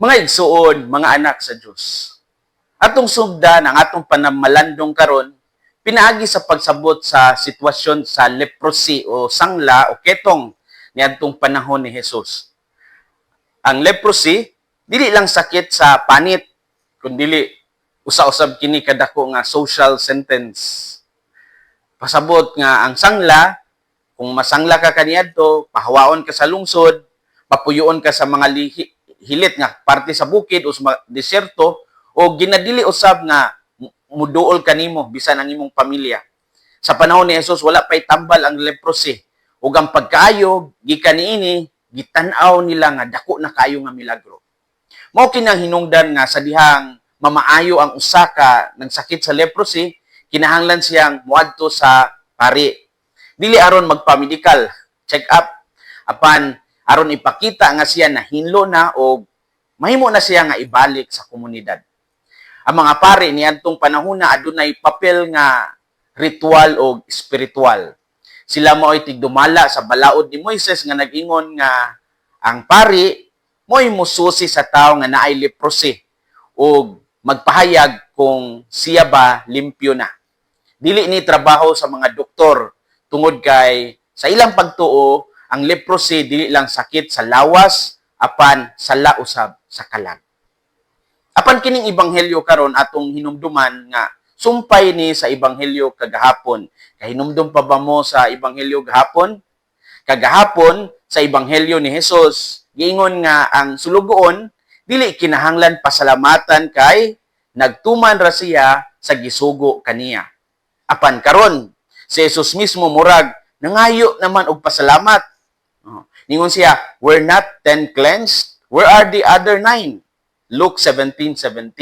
Mga igsuon, mga anak sa Dios. Atong sugdan ang atong panamalandong karon pinaagi sa pagsabot sa sitwasyon sa leprosy o sangla o ketong niadtong panahon ni Jesus. Ang leprosy dili lang sakit sa panit kundi usa-usab kini kadako nga social sentence. Pasabot nga ang sangla kung masangla ka kaniadto, pahawaon ka sa lungsod, papuyoon ka sa mga lihi, hilit nga parte sa bukid o sa deserto o ginadili usab nga muduol kanimo bisan ang imong pamilya. Sa panahon ni Jesus wala pay tambal ang leprosy ug ang pagkaayo gikan niini gitan-aw nila nga dako na kayo nga milagro. Mao kinang hinungdan nga sa dihang mamaayo ang usa ka nagsakit sa leprosy, kinahanglan siyang muadto sa pari. Dili aron magpa-medical check up apan aron ipakita nga siya na hinlo na o mahimo na siya nga ibalik sa komunidad. Ang mga pari niadtong panahon na adunay papel nga ritual o spiritual. Sila mo ay tigdumala sa balaod ni Moises nga nag-ingon nga ang pari mo'y mususi sa tao nga naay leprosy o magpahayag kung siya ba limpyo na. Dili ni trabaho sa mga doktor tungod kay sa ilang pagtuo ang leprosy dili lang sakit sa lawas apan sa lausab sa kalag. Apan kining ebanghelyo karon atong hinumduman nga sumpay ni sa ebanghelyo kagahapon. Kahinumdum pa ba mo sa ebanghelyo gahapon? Kagahapon sa ebanghelyo ni Jesus, giingon nga ang sulugoon dili kinahanglan pasalamatan kay nagtuman ra siya sa gisugo kaniya. Apan karon si Jesus mismo murag nangayo naman og pasalamat. Ningon siya, we're not ten cleansed, where are the other nine? Luke 17:17.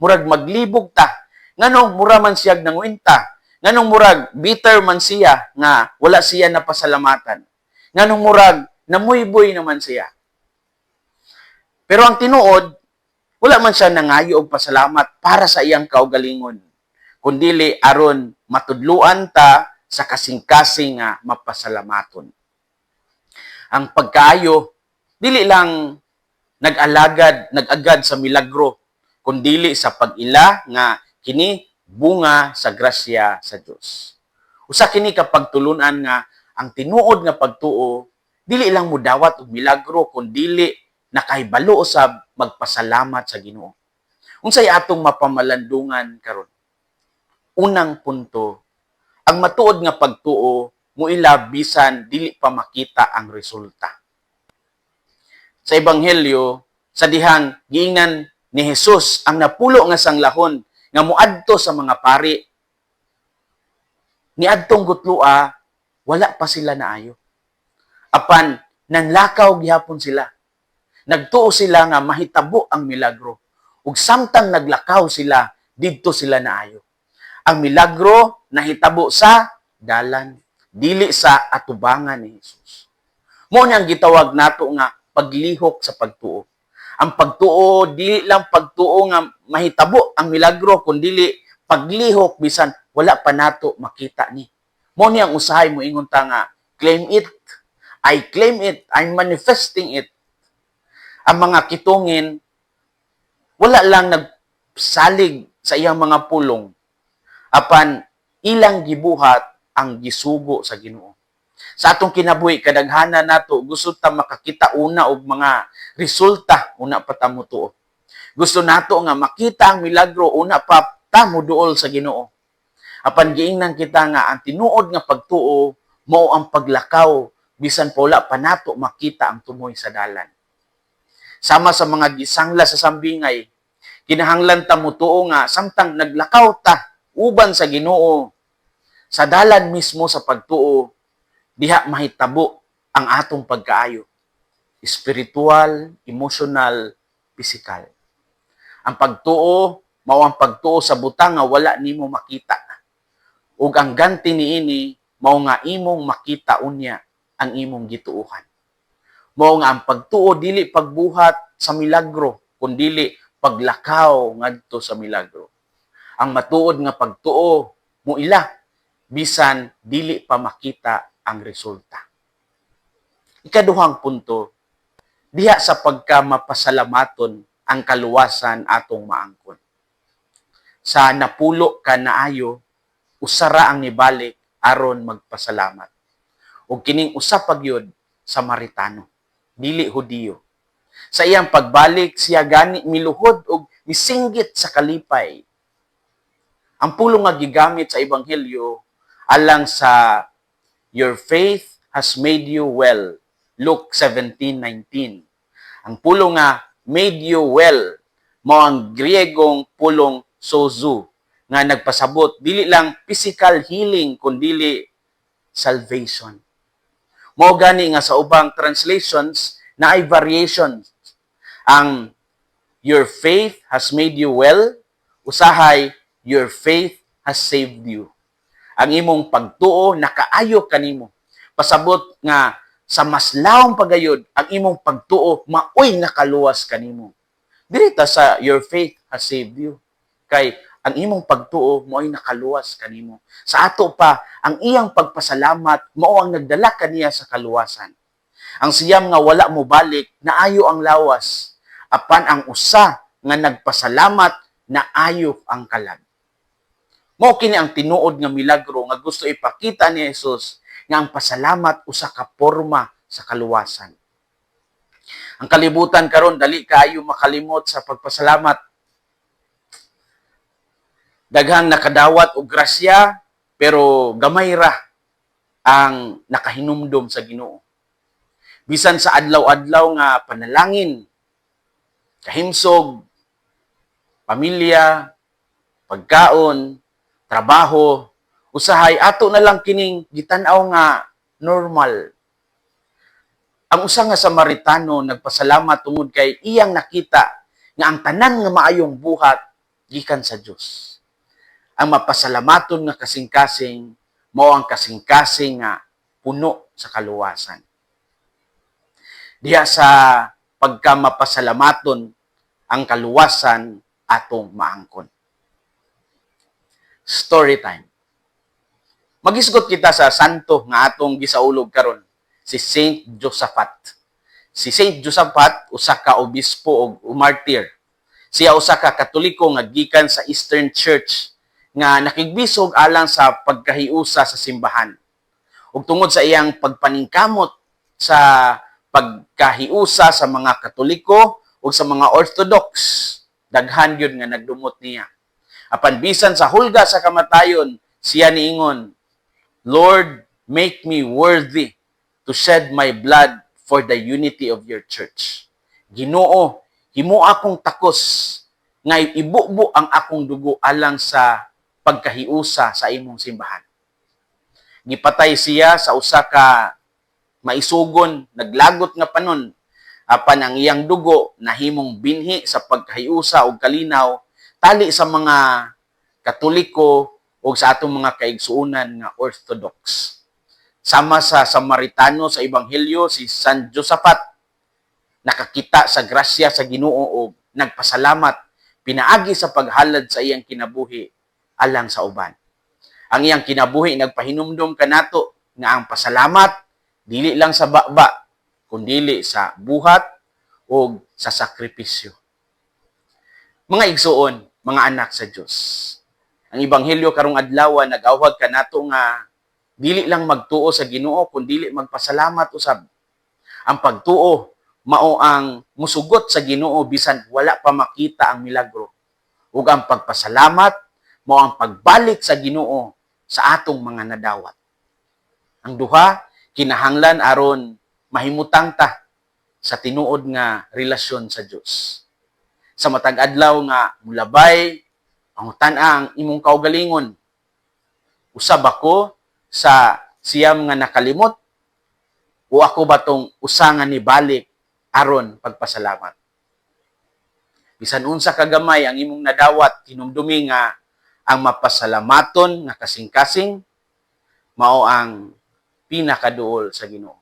Murag maglibog ta. Nganong mura man siya nanguinta. Nganong murag bitter man siya nga wala siya napasalamatan. Nganong murag namuyboy naman siya. Pero ang tinuod, wala man siya nangayo og pasalamat para sa iyang kaugalingon. Kundili aron matudluan ta sa kasing-kasing nga mapasalamaton. Ang pagkaayo, dili lang nag-alagad, nag-agad sa milagro, kundili sa pag-ila nga kini bunga sa grasya sa Dios. Usa kini kapag tulunan nga ang tinuod nga pagtuo dili lang mudawat og milagro kundili nakahibalo usab magpasalamat sa Ginoo. Unsay atong mapamalandungan karon? Unang punto, ang matuod nga pagtuo muila bisan dili pa makita ang resulta. Sa ebanghelyo sa dihang giingnan ni Jesus ang napulo nga sanglahon nga muadto sa mga pari. Ni adtong gutlua wala pa sila naayo. Apan nanlakaw gihapon sila. Nagtuo sila nga mahitabo ang milagro. Ug samtang naglakaw sila didto sila naayo. Ang milagro nahitabo sa dalan dili sa atubangan ni Jesus mo niyang gitawag nato nga paglihok sa pagtuo. Ang pagtuo, dili lang pagtuo nga mahitabo ang milagro, kundi paglihok bisan wala pa nato makita ni. Mo ni ang usahay mo ingon ta nga, claim it, I claim it, I'm manifesting it. Ang mga kitungin, wala lang nagsalig sa iyang mga pulong, apan ilang gibuhat ang gisugo sa Ginoo. Sa atong kinabuhi kadaghanan nato gusto ta makakita una og mga resulta una pa ta mutuo gusto nato nga makita ang milagro una pa ta muduol sa Ginoo. Apan giingnan kita nga ang tinuod nga pagtuo mao ang paglakaw bisan pa wala pa nato makita ang tumoy sa dalan. Sama sa mga gisangla sa sambingay kinahanglan ta mutuo nga samtang naglakaw ta uban sa Ginoo sa dalan mismo sa pagtuo diha mahitabo ang atong pagkaayo. Spiritual, emotional, physical. Ang pagtuo, mao ang pagtuo sa butang nga wala nimo makita. Ug ang ganti niini mao nga imong makita unya ang imong gituuhan. Mao nga ang pagtuo dili pagbuhat sa milagro, kundili paglakaw ngadto sa milagro. Ang matuod nga pagtuo mo ila bisan dili pa makita ang resulta. Ikaduhang punto, diha sa pagka mapasalamaton ang kaluwasan atong maangkon. Sa napulo ka naayo, usara ang nibalik aron magpasalamat. O kining usa pagyod Samaritano, dili Hudiyo. Sa iyang pagbalik siya gani miluhod og misinggit sa kalipay. Ang pulong nga gigamit sa ebanghelyo alang sa your faith has made you well. Luke 17:19. Ang pulong nga made you well mao ang Griegong pulong sozo nga nagpasabot dili lang physical healing kundi salvation. Mao gani nga sa ubang translations na ay variations. Ang your faith has made you well, usahay your faith has saved you. Ang imong pagtuo nakaayo kanimo. Pasabot nga sa mas lawong pagayod ang imong pagtuo maoy nakaluwas kanimo. Dirita sa your faith has saved you. Kay ang imong pagtuo mo ay nakaluwas kanimo. Sa ato pa, ang iyang pagpasalamat mao ang nagdala kaniya sa kaluwasan. Ang siyam nga wala mo balik, naayo ang lawas. Apan ang usa nga nagpasalamat, naayo ang kalag. Mao kini ang tinuod nga milagro nga gusto ipakita ni Jesus nga ang pasalamat usa ka porma sa kaluwasan. Ang kalibutan karon dali kaayo makalimot sa pagpasalamat. Daghang nakadawat og grasya pero gamay ra ang nakahinumdom sa Ginoo. Bisan sa adlaw-adlaw nga panalangin, kahimsog, pamilya, pagkaon, trabaho, usahay ato na lang kining gitanaw nga normal. Ang usa nga Samaritano nagpasalamat tungod kay iyang nakita nga ang tanan nga maayong buhat gikan sa Dios. Ang mapasalamaton nga kasing-kasing mao ang kasing-kasing nga puno sa kaluwasan. Diya sa pagka mapasalamaton ang kaluwasan atong maangkon. Story time. Magisgot kita sa santo nga atong gisaulog karon, si Saint Josaphat. Si Saint Josaphat usa ka obispo og martyr. Siya usa ka katoliko nga gikan sa Eastern Church nga nakigbisog alang sa pagkahiusa sa simbahan. Ug tungod sa iyang pagpaningkamot sa pagkahiusa sa mga katoliko ug sa mga Orthodox, daghan gyud nga nagdumot niya. Apan bisan sa hulga sa kamatayon, siya niingon, Lord, make me worthy to shed my blood for the unity of your church. Ginoo, himo akong takos nga ibubo ang akong dugo alang sa pagkahiusa sa imong simbahan. Gipatay siya sa usa ka maisugon, naglagot nga panon, apan ang iyang dugo nahimong binhi sa pagkahiusa og kalinaw tali sa mga katoliko o sa atong mga kaigsuunan nga Orthodox. Sama sa Samaritano sa Ebanghelyo, si San Josaphat, nakakita sa grasya sa Ginoo o nagpasalamat, pinaagi sa paghalad sa iyang kinabuhi alang sa uban. Ang iyang kinabuhi nagpahinumdom kanato nga ang pasalamat dili lang sa baba, kundili sa buhat o sa sakripisyo. Mga igsuon, mga anak sa Dios ang ebanghelyo karong adlaw nagawhag kanato nga dili lang magtuo sa Ginoo kun dili magpasalamat usab. Ang pagtuo mao ang musugot sa Ginoo bisan wala pa makita ang milagro. Ug ang pagpasalamat mao ang pagbalik sa Ginoo sa atong mga nadawat. Ang duha kinahanglan aron mahimutang ta sa tinuod nga relasyon sa Dios. Sa matag adlaw nga mulabay Pangutan ang imong kaugalingon. Usab ako sa siyam nga nakalimot o ako ba tong usangan ni balik aron pagpasalamat. Bisan unsa kagamay ang imong nadawat hinumdumi nga ang mapasalamaton nga kasing-kasing mao ang pinakaduol sa Ginoo.